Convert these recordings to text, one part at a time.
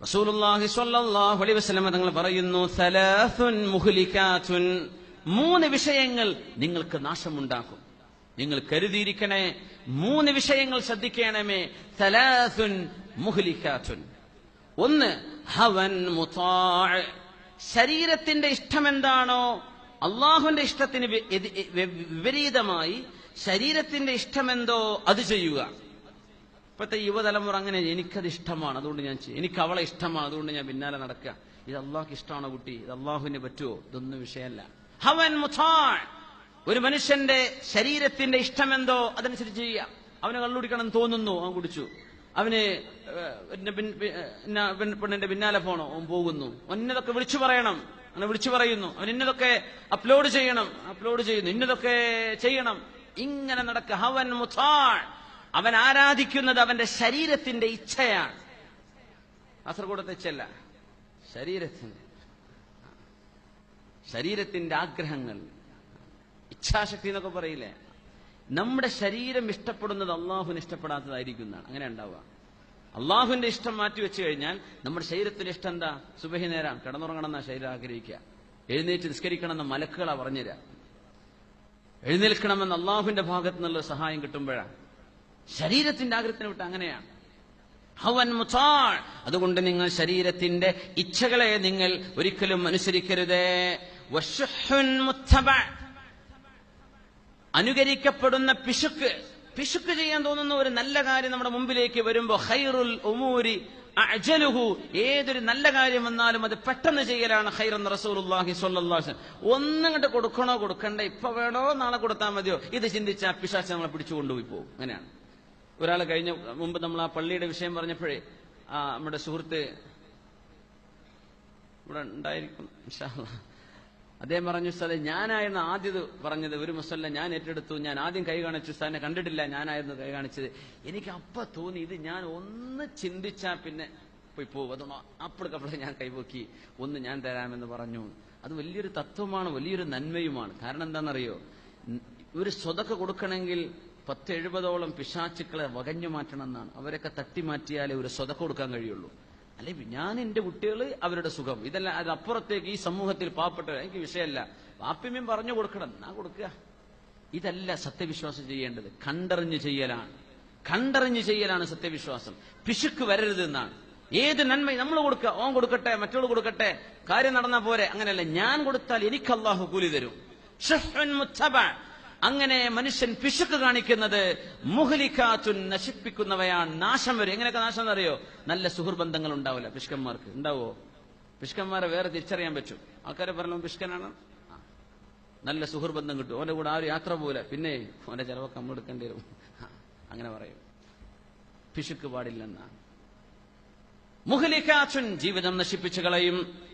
റസൂലുള്ളാഹി സ്വല്ലല്ലാഹു അലൈഹി വസല്ലം തങ്ങൾ പറയുന്നു സലാസുൻ മുഹ്ലികാതുൻ മൂന്ന് വിഷയങ്ങൾ നിങ്ങൾക്ക് നാശമുണ്ടാക്കും. നിങ്ങൾ കരുതിയിരിക്കണേ മൂന്ന് വിഷയങ്ങൾ ശ്രദ്ധിക്കണമേ. സലാസുൻ മുഹ്ലികാതുൻ ഒന്ന് ഹവൻ മുതാഅ് ശരീരത്തിന്റെ ഇഷ്ടം എന്താണോ അള്ളാഹുന്റെ ഇഷ്ടത്തിന് വിപരീതമായി ശരീരത്തിന്റെ ഇഷ്ടമെന്തോ അത് ചെയ്യുക. ഇപ്പോഴത്തെ യുവതലമുറ അങ്ങനെ എനിക്കത് ഇഷ്ടമാണ് അതുകൊണ്ട് ഞാൻ എനിക്ക് അവളെ ഇഷ്ടമാണ് അതുകൊണ്ട് ഞാൻ പിന്നാലെ നടക്കുക. ഇത് അള്ളാഹ്ക്ക് ഇഷ്ടമാണോ കുട്ടി? ഇത് അള്ളാഹുവിന് പറ്റുമോ? ഇതൊന്നും വിഷയമല്ല. ഹവൻ മുഥാൻ ഒരു മനുഷ്യന്റെ ശരീരത്തിന്റെ ഇഷ്ടമെന്തോ അതനുസരിച്ച് ചെയ്യാം. അവന് കള്ളുടിക്കണം തോന്നുന്നു അവൻ കുടിച്ചു. അവന് പെണ്ണിന്റെ പിന്നാലെ പോണോ അവൻ പോകുന്നു. ഒന്നതൊക്കെ വിളിച്ചു പറയണം. അങ്ങനെ വിളിച്ചു പറയുന്നു. അവൻ ഇന്നതൊക്കെ അപ്ലോഡ് ചെയ്യണം അപ്ലോഡ് ചെയ്യുന്നു. ഇന്നതൊക്കെ ചെയ്യണം. ഇങ്ങനെ നടക്ക ഹവൻ മുഥാൻ അവൻ ആരാധിക്കുന്നത് അവന്റെ ശരീരത്തിന്റെ ഇച്ഛയാണ്. കാസർഗോഡത്തെ ചെല്ല. ശരീരത്തിന്റെ ശരീരത്തിന്റെ ആഗ്രഹങ്ങൾ. ഇച്ഛാശക്തി എന്നൊക്കെ പറയില്ലേ? നമ്മുടെ ശരീരം ഇഷ്ടപ്പെടുന്നത് അള്ളാഹുവിന് ഇഷ്ടപ്പെടാത്തതായിരിക്കും എന്നാണ് അങ്ങനെ ഉണ്ടാവുക. അള്ളാഹുവിന്റെ ഇഷ്ടം മാറ്റി വെച്ചു കഴിഞ്ഞാൽ നമ്മുടെ ശരീരത്തിന്റെ ഇഷ്ടം എന്താ? സുബഹി നേരം. കിടന്നുറങ്ങണം എന്നാ ശരീരം ആഗ്രഹിക്കുക. എഴുന്നേറ്റ് നിസ്കരിക്കണം എന്ന മലക്കുകളാ പറഞ്ഞുതരാ എഴുന്നേൽക്കണമെന്ന് അള്ളാഹുവിന്റെ ഭാഗത്തു നിന്നുള്ള സഹായം കിട്ടുമ്പോഴാണ് ശരീരത്തിന്റെ ആഗ്രഹത്തിന് വിട്ട് അങ്ങനെയാണ്. ഹവൻ മുത്താൾ. അതുകൊണ്ട് നിങ്ങൾ ശരീരത്തിന്റെ ഇച്ഛകളെ നിങ്ങൾ ഒരിക്കലും അനുസരിക്കരുത്. അനുകരിക്കപ്പെടുന്ന പിശുക്ക്. പിശുക്ക് ചെയ്യാൻ തോന്നുന്ന ഒരു നല്ല കാര്യം നമ്മുടെ മുമ്പിലേക്ക് വരുമ്പോ ഹൈറുൽ ഉമൂരി അജലുഹു ഏതൊരു നല്ല കാര്യം വന്നാലും അത് പെട്ടെന്ന് ചെയ്യലാണ് ഹൈർ റസൂലുള്ളാഹി സ്വല്ലല്ലാഹു അലൈഹി വസല്ലം. ഒന്നും കണ്ട് കൊടുക്കണോ കൊടുക്കണ്ടേ. ഇപ്പൊ വേണോ നാളെ കൊടുത്താൽ മതിയോ? ഇത് ചിന്തിച്ച പിശാച്ച് നമ്മളെ പിടിച്ചു കൊണ്ടുപോയി പോകും. അങ്ങനെയാണ്. ഒരാൾ കഴിഞ്ഞ മുമ്പ് നമ്മൾ ആ പള്ളിയുടെ വിഷയം പറഞ്ഞപ്പോഴേ ആ നമ്മുടെ സുഹൃത്ത് ഇവിടെ ഉണ്ടായിരിക്കും. അദ്ദേഹം പറഞ്ഞു സ്ഥലം ഞാനായിരുന്നു ആദ്യത് പറഞ്ഞത്. ഒരു മുസല്ല ഞാൻ ഏറ്റെടുത്തു. ഞാൻ ആദ്യം കൈ കാണിച്ചു. സാറിനെ കണ്ടിട്ടില്ല. ഞാനായിരുന്നു കൈ കാണിച്ചത്. എനിക്ക് അപ്പ തോന്നി ഇത് ഞാൻ ഒന്ന് ചിന്തിച്ചാ പിന്നെ പോയി പോകും അതുകൊണ്ട് അപ്പോഴക്കപ്പോഴെ ഞാൻ കൈപോക്കി ഒന്ന് ഞാൻ തരാമെന്ന് പറഞ്ഞു. അത് വലിയൊരു തത്വമാണ് വലിയൊരു നന്മയുമാണ്. കാരണം എന്താണെന്നറിയോ? ഒരു സ്വതൊക്കെ കൊടുക്കണമെങ്കിൽ പത്ത് എഴുപതോളം പിശാച്ചുക്കളെ വകഞ്ഞു മാറ്റണം എന്നാണ് അവരൊക്കെ തട്ടി മാറ്റിയാലേ ഒരു സ്വതക്ക കൊടുക്കാൻ കഴിയുള്ളൂ. അല്ലെ ഞാൻ എന്റെ കുട്ടികൾ അവരുടെ സുഖം. ഇതല്ല അതിനപ്പുറത്തേക്ക് ഈ സമൂഹത്തിൽ പാവപ്പെട്ട എനിക്ക് വിഷയമല്ല. വാപ്പിമ്യം പറഞ്ഞു കൊടുക്കണം ഞാൻ കൊടുക്കുക. ഇതല്ല സത്യവിശ്വാസം ചെയ്യേണ്ടത്. കണ്ടറിഞ്ഞു ചെയ്യലാണ്. കണ്ടറിഞ്ഞു ചെയ്യലാണ് സത്യവിശ്വാസം. പിശുക്ക് വരരുത് എന്നാണ്. ഏത് നന്മ നമ്മൾ കൊടുക്കുക? ഓൻ കൊടുക്കട്ടെ മറ്റുള്ള കൊടുക്കട്ടെ കാര്യം നടന്നാ പോരെ. അങ്ങനെയല്ല ഞാൻ കൊടുത്താൽ എനിക്ക് അള്ളാഹു കൂലി തരും. അങ്ങനെ മനുഷ്യൻ പിശുക്ക് കാണിക്കുന്നത് മുഹലിക്കാത്തുൻ നശിപ്പിക്കുന്നവയാണ് നാശം വരും. എങ്ങനെയൊക്കെ നാശം എന്നറിയോ? നല്ല സുഹൃബന്ധങ്ങൾ ഉണ്ടാവില്ല പിഷ്കന്മാർക്ക് ഉണ്ടാവോ? പിഷ്കന്മാരെ വേറെ തിരിച്ചറിയാൻ പറ്റും. ആൾക്കാരെ പറഞ്ഞു പിഷ്കനാണ് നല്ല സുഹൃബന്ധം കിട്ടും. ഓന്റെ കൂടെ ആ ഒരു യാത്ര പോലെ പിന്നെ ഓന്റെ ചെലവൊക്കെ നമ്മൾ എടുക്കേണ്ടി വരും. അങ്ങനെ പറയും. പിശുക്ക് പാടില്ലെന്നാണ്. മുഹലിക്കാച്ചുൻ ജീവിതം നശിപ്പിച്ചു കളയും.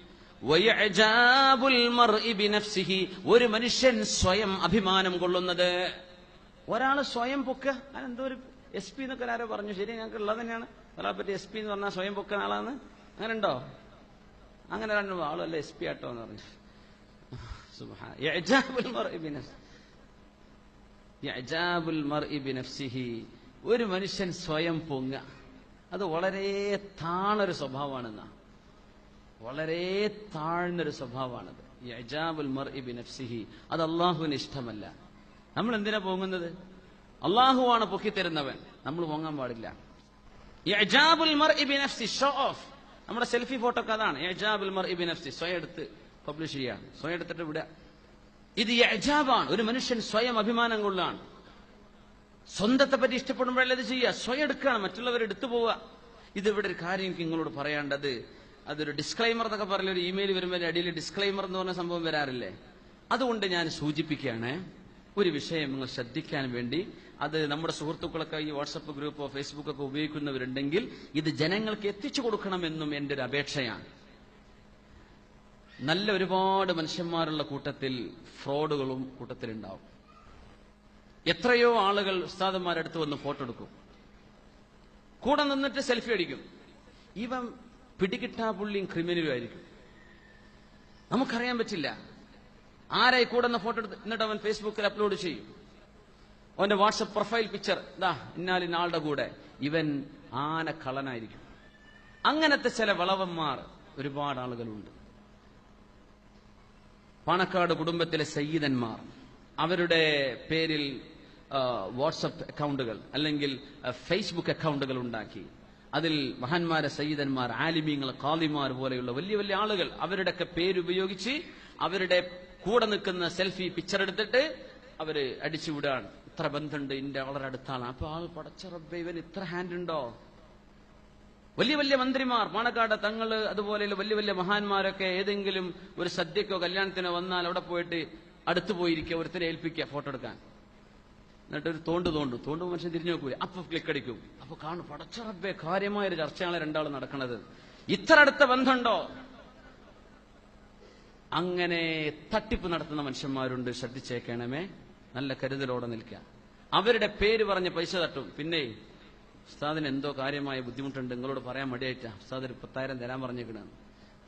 ഒരു മനുഷ്യൻ സ്വയം അഭിമാനം കൊള്ളുന്നത്. ഒരാൾ സ്വയം പൊക്ക എന്തോ ഒരു എസ് പി എന്നൊക്കെ ആരോ പറഞ്ഞു. ശരി ഞങ്ങൾക്ക് ഉള്ളത് തന്നെയാണ്. ഒരാളെ പറ്റി എസ് പി എന്ന് പറഞ്ഞാൽ സ്വയം പൊക്കുന്ന ആളാണ്. അങ്ങനെ ഉണ്ടോ അങ്ങനെ രണ്ടു ആളല്ല എസ് പി ആട്ടോ എന്ന് പറഞ്ഞു. ഒരു മനുഷ്യൻ സ്വയം പൊങ്ങ അത് വളരെ താണൊരു സ്വഭാവമാണെന്നാ. വളരെ താഴ്ന്നൊരു സ്വഭാവമാണത്. യജാബുൽ അജാബുൽ മർഇ ബിനഫ്സിഹി അത് അള്ളാഹുവിന് ഇഷ്ടമല്ല. നമ്മൾ എന്തിനാ പോകുന്നത് അള്ളാഹുവാണ് പൊക്കിത്തരുന്നവൻ. നമ്മൾ പൊങ്ങാൻ പാടില്ല. യജാബുൽ മർ മർഇ ബിനഫ്സി ഷോ ഓഫ് നമ്മുടെ സെൽഫി ഫോട്ടോ ഒക്കെ അതാണ്. യജാബുൽ മർ മർഇ ബിനഫ്സി സ്വയം എടുത്ത് പബ്ലിഷ് ചെയ്യാണ് സ്വയം എടുത്തിട്ട് വിടുക. ഇത് യജാബാണ് ഒരു മനുഷ്യൻ സ്വയം അഭിമാനം കൊള്ളാണ് സ്വന്തത്തെ പറ്റി ഇഷ്ടപ്പെടുമ്പോഴല്ലേ ഇത് ചെയ്യുക? സ്വയം എടുക്കുകയാണ്. മറ്റുള്ളവർ എടുത്തു പോവുക. ഇതിവിടെ ഒരു കാര്യം നിങ്ങളോട് പറയാണ്ടത് അതൊരു ഡിസ്ക്ലൈമർ എന്നൊക്കെ പറഞ്ഞ ഒരു ഇമെയിൽ വരുമ്പോൾ അടിയിൽ ഡിസ്ക്ലൈമർ എന്ന് പറഞ്ഞ സംഭവം വരാറില്ലേ? അതുകൊണ്ട് ഞാൻ സൂചിപ്പിക്കുകയാണ് ഒരു വിഷയം നിങ്ങൾ ശ്രദ്ധിക്കാൻ വേണ്ടി. അത് നമ്മുടെ സുഹൃത്തുക്കളൊക്കെ ഈ വാട്സപ്പ് ഗ്രൂപ്പോ ഫേസ്ബുക്കൊക്കെ ഉപയോഗിക്കുന്നവരുണ്ടെങ്കിൽ ഇത് ജനങ്ങൾക്ക് എത്തിച്ചു കൊടുക്കണമെന്നും എന്റെ ഒരു അപേക്ഷയാണ്. നല്ല ഒരുപാട് മനുഷ്യന്മാരുള്ള കൂട്ടത്തിൽ ഫ്രോഡുകളും കൂട്ടത്തിലുണ്ടാവും. എത്രയോ ആളുകൾ ഉസ്താദന്മാരടുത്ത് വന്ന് ഫോട്ടോ എടുക്കും. കൂടെ നിന്നിട്ട് സെൽഫി അടിക്കും. ഇവൻ പിടികിട്ടാ പുള്ളിയും ക്രിമിനലും ആയിരിക്കും. നമുക്കറിയാൻ പറ്റില്ല. ആരായി കൂടെ ഫോട്ടോ എടുത്ത് എന്നിട്ട് അവൻ ഫേസ്ബുക്കിൽ അപ്ലോഡ് ചെയ്യും. അവന്റെ വാട്സപ്പ് പ്രൊഫൈൽ പിക്ചർ ഇതാ ഇന്നാലിനാളുടെ കൂടെ. ഇവൻ ആന കളനായിരിക്കും അങ്ങനത്തെ ചില വളവന്മാർ ഒരുപാട് ആളുകളുണ്ട്. പാണക്കാട് കുടുംബത്തിലെ സയ്യിദന്മാർ. അവരുടെ പേരിൽ വാട്സപ്പ് അക്കൗണ്ടുകൾ അല്ലെങ്കിൽ ഫേസ്ബുക്ക് അക്കൗണ്ടുകൾ ഉണ്ടാക്കി. അതിൽ മഹാന്മാരെ സയ്യിദന്മാർ ആലിമീങ്ങൾ കാലിമാർ പോലെയുള്ള വലിയ വലിയ ആളുകൾ അവരുടെയൊക്കെ പേരുപയോഗിച്ച് അവരുടെ കൂടെ നിൽക്കുന്ന സെൽഫി പിക്ചർ എടുത്തിട്ട് അവർ അടിച്ചു വിടാണ് ഇത്ര ബന്ധമുണ്ട് ഇന്റെ വളരെ അടുത്താണ് അപ്പൊ ആൾ പടച്ചറബ് ഇവൻ ഇത്ര ഹാൻഡ് ഉണ്ടോ? വലിയ വലിയ മന്ത്രിമാർ പാണക്കാട് തങ്ങൾ അതുപോലെയുള്ള വലിയ വലിയ മഹാന്മാരൊക്കെ ഏതെങ്കിലും ഒരു സദ്യക്കോ കല്യാണത്തിനോ വന്നാൽ അവിടെ പോയിട്ട് അടുത്തു പോയിരിക്കുക ഒരുത്തരെ ഏൽപ്പിക്കുക ഫോട്ടോ എടുക്കാൻ. എന്നിട്ട് ഒരു തോണ്ട് തോണ്ടു. തോണ്ട് മനുഷ്യൻ തിരിഞ്ഞു നോക്കൂല. അപ്പൊ ക്ലിക്ക് അടിക്കും. അപ്പൊ കാണും. പടച്ചറബെ കാര്യമായ ഒരു ചർച്ചയാണ് രണ്ടാളും നടക്കുന്നത് ഇത്ര അടുത്ത ബന്ധമുണ്ടോ? അങ്ങനെ തട്ടിപ്പ് നടത്തുന്ന മനുഷ്യന്മാരുണ്ട്. ശ്രദ്ധിച്ചേക്കണമേ. നല്ല കരുതലോടെ നിൽക്കുക. അവരുടെ പേര് പറഞ്ഞ് പൈസ തട്ടും. പിന്നെ ഉസ്താദിന് എന്തോ കാര്യമായ ബുദ്ധിമുട്ടുണ്ട്. നിങ്ങളോട് പറയാൻ മടിയായിട്ടാ. ഉസ്താദ് ഒരു പത്തായിരം തരാൻ പറഞ്ഞേക്കണാണ്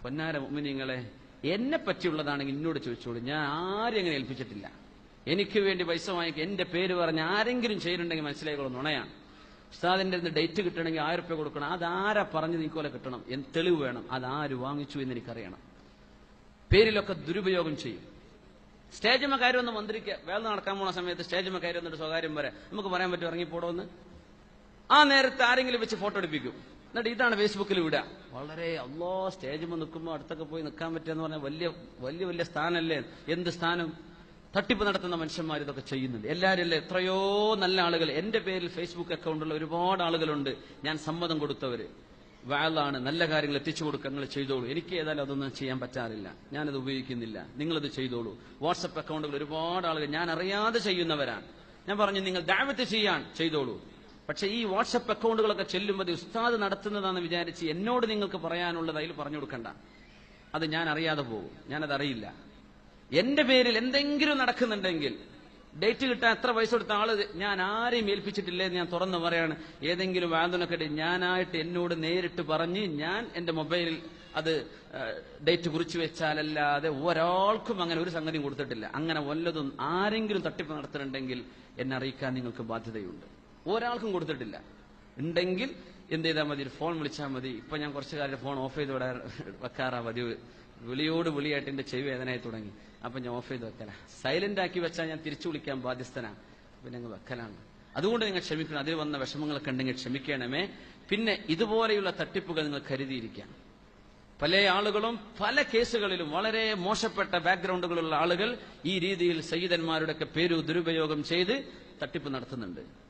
പൊന്നാര മുമ്പിനിങ്ങളെ എന്നെ പറ്റിയുള്ളതാണെങ്കിൽ എന്നോട് ചോദിച്ചോളൂ. ഞാൻ ആരും അങ്ങനെ ഏൽപ്പിച്ചിട്ടില്ല. എനിക്ക് വേണ്ടി പൈസ വാങ്ങിക്കുക എന്റെ പേര് പറഞ്ഞ് ആരെങ്കിലും ചെയ്യുന്നുണ്ടെങ്കിൽ മനസ്സിലായിക്കോളും നുണയാണ്. ഉസ്താദിന്റെ ഡേറ്റ് കിട്ടണമെങ്കിൽ ആയിരം റുപ്യ കൊടുക്കണം. അതാരാ പറഞ്ഞത് ഇക്കോലെ കിട്ടണം? എന്ത് തെളിവ് വേണം? അതാര് വാങ്ങിച്ചു എന്ന് എനിക്കറിയണം. പേരിലൊക്കെ ദുരുപയോഗം ചെയ്യും. സ്റ്റേജിമ കാര്യം ഒന്ന് മന്ത്രിക്ക് വേല നടക്കാൻ പോണ സമയത്ത് സ്റ്റേജിമ കാര്യം വന്നിട്ട് സ്വകാര്യം വരെ നമുക്ക് പറയാൻ പറ്റും ഇറങ്ങിപ്പോടോന്ന് ആ നേരത്തെ ആരെങ്കിലും വെച്ച് ഫോട്ടോ എടുപ്പിക്കും. എന്നിട്ട് ഇതാണ് ഫേസ്ബുക്കിൽ വിടുക. വളരെ അല്ലോ സ്റ്റേജിമ നിൽക്കുമ്പോൾ അടുത്തൊക്കെ പോയി നിൽക്കാൻ പറ്റുക പറഞ്ഞാൽ വലിയ വലിയ വലിയ സ്ഥാനമല്ലേ എന്ത് സ്ഥാനം? തട്ടിപ്പ് നടത്തുന്ന മനുഷ്യന്മാർ ഇതൊക്കെ ചെയ്യുന്നുണ്ട്. എല്ലാവരും എത്രയോ നല്ല ആളുകൾ എന്റെ പേരിൽ ഫേസ്ബുക്ക് അക്കൗണ്ടുള്ള ഒരുപാട് ആളുകളുണ്ട്. ഞാൻ സമ്മതം കൊടുത്തവര്. വാളാണ്. നല്ല കാര്യങ്ങൾ എത്തിച്ചു കൊടുക്കുക ചെയ്തോളൂ. എനിക്ക് ഏതായാലും അതൊന്നും ചെയ്യാൻ പറ്റാറില്ല. ഞാനത് ഉപയോഗിക്കുന്നില്ല. നിങ്ങളത് ചെയ്തോളൂ. വാട്സപ്പ് അക്കൗണ്ടുകൾ ഒരുപാട് ആളുകൾ ഞാൻ അറിയാതെ ചെയ്യുന്നവരാണ് ഞാൻ പറഞ്ഞു നിങ്ങൾ ദാവത്ത് ചെയ്യാൻ ചെയ്തോളൂ. പക്ഷെ ഈ വാട്സപ്പ് അക്കൗണ്ടുകളൊക്കെ ചെല്ലുമ്പോൾ ഉസ്താദ് നടത്തുന്നതാണെന്ന് വിചാരിച്ച് എന്നോട് നിങ്ങൾക്ക് പറയാനുള്ളത് അതിൽ പറഞ്ഞു കൊടുക്കണ്ട. അത് ഞാൻ അറിയാതെ പോകും. ഞാനത് അറിയില്ല. എന്റെ പേരിൽ എന്തെങ്കിലും നടക്കുന്നുണ്ടെങ്കിൽ ഡേറ്റ് കിട്ടാൻ എത്ര പൈസ കൊടുത്ത ആൾ ഞാൻ ആരെയും ഏൽപ്പിച്ചിട്ടില്ലേ ഞാൻ തുറന്നു പറയാണ്. ഏതെങ്കിലും വാന്തനൊക്കെ ഞാനായിട്ട് എന്നോട് നേരിട്ട് പറഞ്ഞ് ഞാൻ എന്റെ മൊബൈലിൽ അത് ഡേറ്റ് കുറിച്ചു വെച്ചാലല്ലാതെ ഒരാൾക്കും അങ്ങനെ ഒരു സംഗതിയും കൊടുത്തിട്ടില്ല. അങ്ങനെ വല്ലതും ആരെങ്കിലും തട്ടിപ്പ് നടത്തുന്നുണ്ടെങ്കിൽ എന്നെ അറിയിക്കാൻ നിങ്ങൾക്ക് ബാധ്യതയുണ്ട്. ഒരാൾക്കും കൊടുത്തിട്ടില്ല. ഉണ്ടെങ്കിൽ എന്ത് ചെയ്താൽ മതി ഫോൺ വിളിച്ചാൽ മതി. ഇപ്പൊ ഞാൻ കുറച്ചു കാലം ഫോൺ ഓഫ് ചെയ്ത് വിടാൻ വെക്കാറാ പതിവ്. വിളിയോട് വിളിയായിട്ട് എന്റെ ചെവി വേദനയായി തുടങ്ങി. അപ്പൊ ഞാൻ ഓഫ് ചെയ്ത് വെക്കല. സൈലന്റ് ആക്കി വെച്ചാൽ ഞാൻ തിരിച്ചു വിളിക്കാൻ ബാധ്യസ്ഥനാണ് പിന്നെ അങ്ങ് വെക്കലാണ്. അതുകൊണ്ട് നിങ്ങൾ ക്ഷമിക്കണം. അതിൽ വന്ന വിഷമങ്ങളൊക്കെ ഉണ്ടെങ്കിൽ ക്ഷമിക്കണമേ. പിന്നെ ഇതുപോലെയുള്ള തട്ടിപ്പുകൾ നിങ്ങൾ കരുതിയിരിക്കാം പല ആളുകളും പല കേസുകളിലും വളരെ മോശപ്പെട്ട ബാക്ക്ഗ്രൗണ്ടുകളുള്ള ആളുകൾ ഈ രീതിയിൽ സയ്യിദന്മാരുടെ ഒക്കെ പേര് ദുരുപയോഗം ചെയ്ത് തട്ടിപ്പ് നടത്തുന്നുണ്ട്.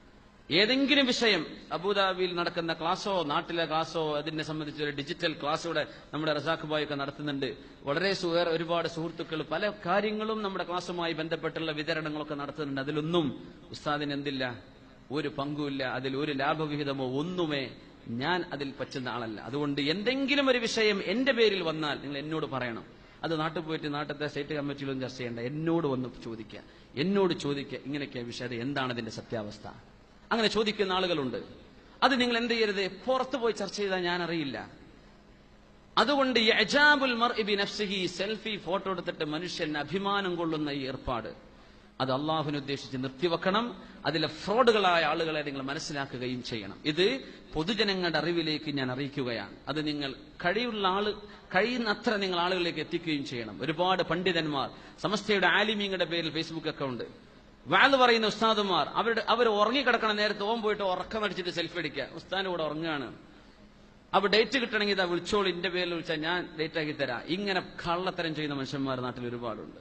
ഏതെങ്കിലും വിഷയം അബുദാബിയിൽ നടക്കുന്ന ക്ലാസ്സോ നാട്ടിലെ ക്ലാസ്സോ അതിനെ സംബന്ധിച്ച് ഒരു ഡിജിറ്റൽ ക്ലാസ് ഇവിടെ നമ്മുടെ റസാഖ് ബായ് ഒക്കെ നടത്തുന്നുണ്ട്. വളരെ ഒരുപാട് സുഹൃത്തുക്കൾ പല കാര്യങ്ങളും നമ്മുടെ ക്ലാസ്സുമായി ബന്ധപ്പെട്ടുള്ള വിതരണങ്ങളൊക്കെ നടത്തുന്നുണ്ട്. അതിലൊന്നും ഉസ്താദിന് എന്തില്ല? ഒരു പങ്കുമില്ല. അതിൽ ഒരു ലാഭവിഹിതമോ ഒന്നുമേ ഞാൻ അതിൽ പറ്റുന്ന ആളല്ല. അതുകൊണ്ട് എന്തെങ്കിലും ഒരു വിഷയം എന്റെ പേരിൽ വന്നാൽ നിങ്ങൾ എന്നോട് പറയണം. അത് നാട്ടിൽ പോയിട്ട് നാട്ടിലത്തെ സ്റ്റേറ്റ് കമ്മിറ്റിയിലൊന്നും ചർച്ച ചെയ്യേണ്ട. എന്നോട് വന്ന് ചോദിക്കുക എന്നോട് ചോദിക്കുക ഇങ്ങനെയൊക്കെ വിഷയം. എന്താണ് ഇതിന്റെ സത്യാവസ്ഥ? അങ്ങനെ ചോദിക്കുന്ന ആളുകളുണ്ട്. അത് നിങ്ങൾ എന്ത് ചെയ്യരുത്? പുറത്തു പോയി ചർച്ച ചെയ്താൽ ഞാൻ അറിയില്ല അതുകൊണ്ട് യജാബുൽ നഫ്സിഹി സെൽഫി ഫോട്ടോ എടുത്തിട്ട് മനുഷ്യൻ അഭിമാനം കൊള്ളുന്ന ഈ ഏർപ്പാട്. അത് അള്ളാഹുവിനെ ഉദ്ദേശിച്ച് നിർത്തിവെക്കണം. അതിലെ ഫ്രോഡുകളായ ആളുകളെ നിങ്ങൾ മനസ്സിലാക്കുകയും ചെയ്യണം. ഇത് പൊതുജനങ്ങളുടെ അറിവിലേക്ക് ഞാൻ അറിയിക്കുകയാണ്. അത് നിങ്ങൾ കഴിയുള്ള ആൾ കഴിയുന്നത്ര നിങ്ങൾ ആളുകളിലേക്ക് എത്തിക്കുകയും ചെയ്യണം. ഒരുപാട് പണ്ഡിതന്മാർ സമസ്തയുടെ ആലിമീങ്ങളുടെ പേരിൽ ഫേസ്ബുക്ക് അക്കൗണ്ട് വാൽ പറയുന്ന ഉസ്താദുമാർ അവരുടെ അവർ ഉറങ്ങിക്കിടക്കണ നേരത്തെ ഓൻ പോയിട്ട് ഉറക്കം അടിച്ചിട്ട് സെൽഫി അടിക്കുക ഉസ്താദിന്റെ കൂടെ ഉറങ്ങുകയാണ്. അപ്പൊ ഡേറ്റ് കിട്ടണമെങ്കിൽ ഇതാ വിളിച്ചോളൂ എന്റെ പേരിൽ വിളിച്ചാൽ ഞാൻ ഡേറ്റ് ആക്കി തരാം. ഇങ്ങനെ കള്ളത്തരം ചെയ്യുന്ന മനുഷ്യന്മാർ നാട്ടിൽ ഒരുപാടുണ്ട്.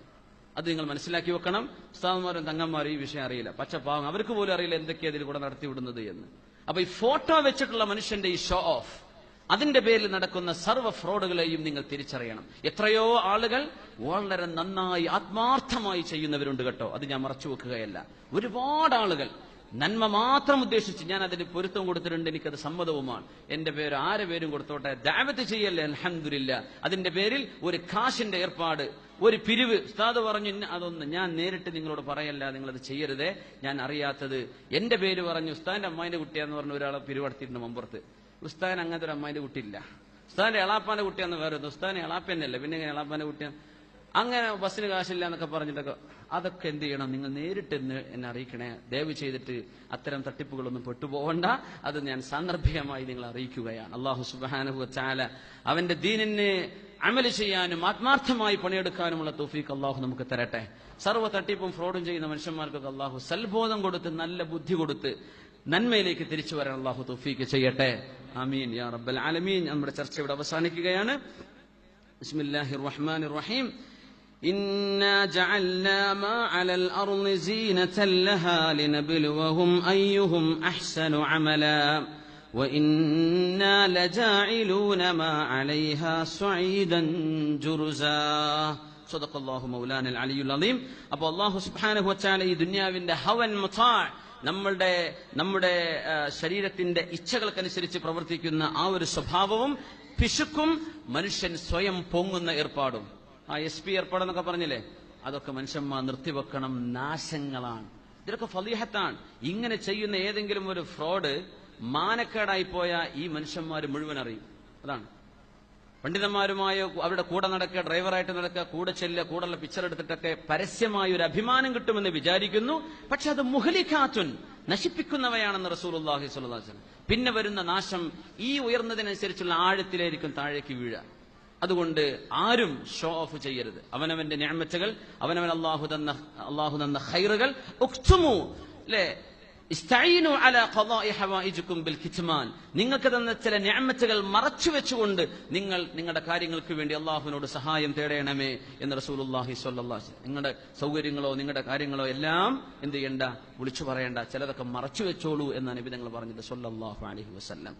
അത് നിങ്ങൾ മനസ്സിലാക്കി വെക്കണം. ഉസ്താദന്മാരും തങ്ങന്മാരും ഈ വിഷയം അറിയില്ല. പച്ച പാവം. അവർക്ക് പോലും അറിയില്ല എന്തൊക്കെയാ ഇതിൽ കൂടെ നടത്തി വിടുന്നത് എന്ന്. അപ്പൊ ഈ ഫോട്ടോ വെച്ചിട്ടുള്ള മനുഷ്യന്റെ ഈ ഷോ ഓഫ് അതിന്റെ പേരിൽ നടക്കുന്ന സർവ ഫ്രോഡുകളെയും നിങ്ങൾ തിരിച്ചറിയണം. എത്രയോ ആളുകൾ വളരെ നന്നായി ആത്മാർത്ഥമായി ചെയ്യുന്നവരുണ്ട് കേട്ടോ. അത് ഞാൻ മറച്ചു വെക്കുകയല്ല. ഒരുപാട് ആളുകൾ. നന്മ മാത്രം ഉദ്ദേശിച്ച് ഞാൻ അതിന് പൊരുത്തം കൊടുത്തിട്ടുണ്ട് എനിക്കത് സമ്മതവുമാണ്. എന്റെ പേര് ആരെ പേരും കൊടുത്തോട്ടെ? ദാവത്ത് ചെയ്യല്ലേ? അലഹമില്ല അതിന്റെ പേരിൽ ഒരു കാശിന്റെ ഏർപ്പാട് ഒരു പിരിവ്. ഉസ്താദ് പറഞ്ഞു അതൊന്ന് ഞാൻ നേരിട്ട് നിങ്ങളോട് പറയല്ല നിങ്ങളത് ചെയ്യരുതേ. ഞാൻ അറിയാത്തത്. എന്റെ പേര് പറഞ്ഞു ഉസ്താദിന്റെ അമ്മായിന്റെ കുട്ടിയാന്ന് പറഞ്ഞ ഒരാളെ പിരിവടത്തിയിട്ടുണ്ട് മുമ്പുറത്ത്. ഉസ്താദിന് അങ്ങനത്തെ ഒരു അമ്മായിന്റെ കുട്ടിയില്ല. ഉസ്താദിന്റെ എളാപ്പാന്റെ കുട്ടിയാന്ന് വേറെ ഉസ്താദിന് എളാപ്പന്നല്ലേ പിന്നെ ഇങ്ങനെ എളാപ്പാന്റെ കുട്ടിയാണ്? അങ്ങനെ ബസ്സിന് കാശില്ല എന്നൊക്കെ പറഞ്ഞിട്ടൊക്കെ അതൊക്കെ എന്ത് ചെയ്യണം? നിങ്ങൾ നേരിട്ട് എന്നെ അറിയിക്കണേ. ദയവ് ചെയ്തിട്ട് അത്തരം തട്ടിപ്പുകളൊന്നും പെട്ടുപോകണ്ട. അത് ഞാൻ സാന്ദർഭികമായി നിങ്ങൾ അറിയിക്കുകയാണ്. അള്ളാഹു സുബാനഹു ചാല അവന്റെ ദീനിനെ അമൽ ചെയ്യാനും ആത്മാർത്ഥമായി പണിയെടുക്കാനുമുള്ള തൗഫീഖ് അള്ളാഹു നമുക്ക് തരട്ടെ. സർവ തട്ടിപ്പും ഫ്രോഡും ചെയ്യുന്ന മനുഷ്യന്മാർക്കൊക്കെ അള്ളാഹു സൽബോധം കൊടുത്ത് നല്ല ബുദ്ധി കൊടുത്ത് നന്മയിലേക്ക് തിരിച്ചു വരാൻ അള്ളാഹു തൗഫീഖ് ചെയ്യട്ടെ. ആമീൻ യാ റബ്ബൽ ആലമീൻ നമ്മുടെ ചർച്ച ഇവിടെ അവസാനിക്കുകയാണ് ബിസ്മില്ലാഹിർ റഹ്മാനിർ റഹീം إنا جعلنا ما على الأرض زينة لها لنبلوهم أيهم أحسن عملا وإنا لجاعلون ما عليها صعيدا جرزا صدق الله مولانا العلي العظيم أبو الله سبحانه وتعالى ഈ ദുനിയാവിന്റെ ഹവൻ മുത്താ നമ്മളുടെ നമ്മുടെ ശരീരത്തിന്റെ ഇച്ഛകൾക്കനുസരിച്ച് പ്രവർത്തിക്കുന്ന ആ ഒരു സ്വഭാവവും പിശുക്കും മനുഷ്യൻ സ്വയം പൊങ്ങുന്ന ഏർപ്പാടും. ആ എസ് പി ഏർപ്പാടെന്നൊക്കെ പറഞ്ഞില്ലേ? അതൊക്കെ മനുഷ്യന്മാർ നിർത്തിവെക്കണം. നാശങ്ങളാണ്. ഇതൊക്കെ ഫലീഹത്താണ്. ഇങ്ങനെ ചെയ്യുന്ന ഏതെങ്കിലും ഒരു ഫ്രോഡ് മാനക്കേടായി പോയ ഈ മനുഷ്യന്മാർ മുഴുവൻ അറിയും. അതാണ്. പണ്ഡിതന്മാരുമായ അവരുടെ കൂടെ നടക്കുക ഡ്രൈവറായിട്ട് നടക്കുക കൂടെ ചെല്ലുക കൂടെയുള്ള പിക്ചർ എടുത്തിട്ടൊക്കെ പരസ്യമായ ഒരു അഭിമാനം കിട്ടുമെന്ന് വിചാരിക്കുന്നു. പക്ഷെ അത് മുഹലിഖാത്തുൻ നശിപ്പിക്കുന്നവയാണെന്ന് അലൈഹി വസല്ലം. പിന്നെ വരുന്ന നാശം ഈ ഉയർന്നതിനനുസരിച്ചുള്ള ആഴത്തിലായിരിക്കും താഴേക്ക് വീഴുക അതുകൊണ്ട് ആരും ഷോ ഓഫ് ചെയ്യരുത്. അവനവന്റെ ഞാമച്ചകൾ അവനവൻ അള്ളാഹു തന്ന അള്ളാഹു തന്ന ഹൈറുകൾ ഉക്തുമു അല്ലേ നിങ്ങൾക്ക് തന്ന ചില ഞാമത്തുകൾ മറച്ചു വെച്ചുകൊണ്ട് നിങ്ങൾ നിങ്ങളുടെ കാര്യങ്ങൾക്ക് വേണ്ടി അള്ളാഹുവിനോട് സഹായം തേടണമേ എന്ന് അലൈഹി വസല്ലം. നിങ്ങളുടെ സൗകര്യങ്ങളോ നിങ്ങളുടെ കാര്യങ്ങളോ എല്ലാം എന്ത് ചെയ്യണ്ട വിളിച്ചു പറയണ്ട ചിലതൊക്കെ മറച്ചു വെച്ചോളൂ എന്നാണ് നബി നിങ്ങൾ പറഞ്ഞത് സ്വല്ലല്ലാഹു അലൈഹി വസല്ലം.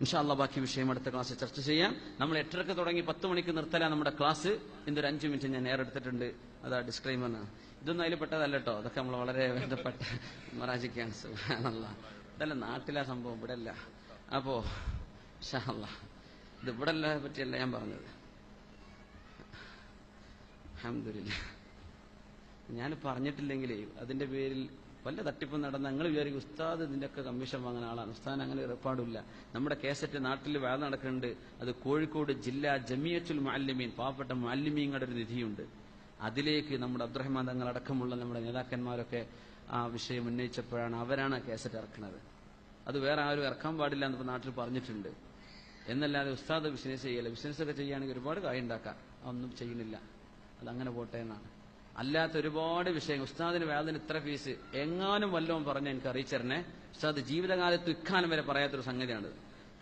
ഇൻഷാല്ല ബാക്കി വിഷയം അടുത്ത ക്ലാസ്സിൽ ചർച്ച ചെയ്യാം. നമ്മൾ എട്ടരക്ക് തുടങ്ങി പത്ത് മണിക്ക് നിർത്തല നമ്മുടെ ക്ലാസ്. ഇന്നൊരു അഞ്ച് മിനിറ്റ് ഞാൻ നേരെടുത്തിട്ടുണ്ട്. അതാ ഡിസ്ക്ലൈമറിന് ഇതൊന്നും അതിൽ പെട്ടതല്ല കേട്ടോ അതൊക്കെ നമ്മൾ വളരെ ബന്ധപ്പെട്ട മറാജിക്കാണ്. സുബ്ഹാനല്ലാ. ഇതല്ല നാട്ടിലാ സംഭവം ഇവിടെ അല്ല അപ്പോ ഇത് ഇവിടെ പറ്റിയല്ല ഞാൻ പറഞ്ഞത്. അഹമ്മദില്ല ഞാൻ പറഞ്ഞിട്ടില്ലെങ്കിൽ അതിന്റെ പേരിൽ വല്ല തട്ടിപ്പും നടന്ന ഞങ്ങൾ വിചാരിക്കും ഉസ്താദ് ഇതിന്റെയൊക്കെ കമ്മീഷൻ വാങ്ങുന്ന ആളാണ്. ഉസ്താദ് അങ്ങനെ ഏർപ്പാടില്ല. നമ്മുടെ കേസറ്റ് നാട്ടിൽ വേല നടക്കുന്നുണ്ട്. അത് കോഴിക്കോട് ജില്ലാ ജമിയച്ചുൽ മാലിമീൻ പാവപ്പെട്ട മാലിമീങ്ങളുടെ ഒരു നിധിയുണ്ട്. അതിലേക്ക് നമ്മുടെ അബ്ദുറഹ്മാൻ തങ്ങൾ അടക്കമുള്ള നമ്മുടെ നേതാക്കന്മാരൊക്കെ ആ വിഷയം ഉന്നയിച്ചപ്പോഴാണ് അവരാണ് കേസറ്റ് ഇറക്കുന്നത്. അത് വേറെ ആരും ഇറക്കാൻ പാടില്ല എന്ന് നാട്ടിൽ പറഞ്ഞിട്ടുണ്ട്. എന്നല്ലാതെ ഉസ്താദ് ബിസിനസ് ചെയ്യല്ല? ബിസിനസ് ഒക്കെ ചെയ്യുകയാണെങ്കിൽ ഒരുപാട് കാര്യം ഉണ്ടാക്കാം. അതൊന്നും ചെയ്യുന്നില്ല. അതങ്ങനെ പോട്ടെ എന്നാണ്. അല്ലാത്ത ഒരുപാട് വിഷയങ്ങൾ. ഉസ്താദിന് വേദന ഇത്ര ഫീസ്. എങ്ങാനും വല്ലതും പറഞ്ഞ എനിക്ക് അറിയിച്ചറിനെ ഉസ്താദ് ജീവിതകാലത്ത് ഇക്കാലം വരെ പറയാത്തൊരു സംഗതിയാണ്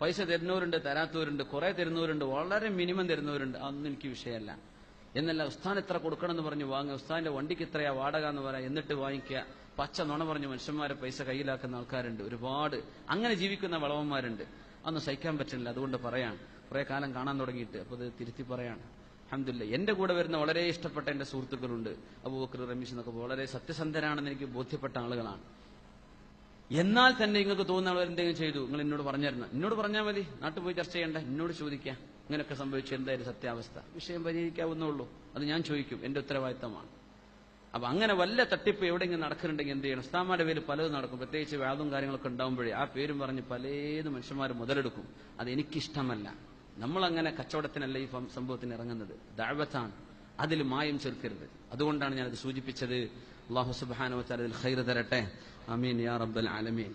പൈസ തരുന്നവരുണ്ട് തരാത്തവരുണ്ട് കുറെ തരുന്നവരുണ്ട് വളരെ മിനിമം തരുന്നവരുണ്ട്. അതൊന്നും എനിക്ക് വിഷയമല്ല. എന്നല്ല ഉസ്താൻ എത്ര കൊടുക്കണമെന്ന് പറഞ്ഞ് വാങ്ങുക. ഉസ്താന്റെ വണ്ടിക്ക് ഇത്രയാ വാടക എന്ന് പറയാം. എന്നിട്ട് വാങ്ങിക്കുക. പച്ച നുണ പറഞ്ഞ് മനുഷ്യന്മാരെ പൈസ കയ്യിലാക്കുന്ന ആൾക്കാരുണ്ട്. ഒരുപാട് അങ്ങനെ ജീവിക്കുന്ന വളവന്മാരുണ്ട്. അന്ന് സഹിക്കാൻ പറ്റില്ല അതുകൊണ്ട് പറയാണ്. കുറെ കാലം കാണാൻ തുടങ്ങിയിട്ട്. അപ്പൊ ഇത് തിരുത്തി പറയാണ്. അഹമ്മദില്ല എന്റെ കൂടെ വരുന്ന വളരെ ഇഷ്ടപ്പെട്ട എന്റെ സുഹൃത്തുക്കളുണ്ട്. അബൂബക്കർ റമീഷ് എന്നൊക്കെ വളരെ സത്യസന്ധരാണെന്ന് എനിക്ക് ബോധ്യപ്പെട്ട ആളുകളാണ്. എന്നാൽ തന്നെ നിങ്ങൾക്ക് തോന്നുന്ന ആളുകൾ എന്തെങ്കിലും ചെയ്തു. നിങ്ങൾ എന്നോട് പറഞ്ഞിരുന്നു എന്നോട് പറഞ്ഞാൽ മതി. നാട്ടിൽ പോയി ചർച്ച ചെയ്യണ്ട. എന്നോട് ചോദിക്കാം. ഇങ്ങനെയൊക്കെ സംഭവിച്ചു എന്തായാലും സത്യാവസ്ഥ. വിഷയം പരിഹരിക്കാവുന്നേ ഉള്ളൂ. അത് ഞാൻ ചോദിക്കും. എന്റെ ഉത്തരവാദിത്തമാണ്. അപ്പൊ അങ്ങനെ വല്ല തട്ടിപ്പ് എവിടെയെങ്കിലും നടക്കുന്നുണ്ടെങ്കിൽ എന്ത് ചെയ്യണം? ഉസ്താമാരുടെ പേര് പലതും നടക്കും. പ്രത്യേകിച്ച് വ്യാതും കാര്യങ്ങളൊക്കെ ഉണ്ടാകുമ്പോഴേ ആ പേരും പറഞ്ഞ് പലേത് മനുഷ്യന്മാർ മുതലെടുക്കും. അത് എനിക്കിഷ്ടമല്ല. നമ്മളങ്ങനെ കച്ചവടത്തിനല്ല ഈ സംഭവത്തിന് ഇറങ്ങുന്നത്. ദാഴ്വത്താണ് അതിൽ മായം ചേർക്കരുത്. അതുകൊണ്ടാണ് ഞാനത് സൂചിപ്പിച്ചത്. അള്ളാഹു സുബാനോ അതിൽ ഖൈർ തരട്ടെ. അമീൻ യാ റബ്ബൽ ആലമീൻ.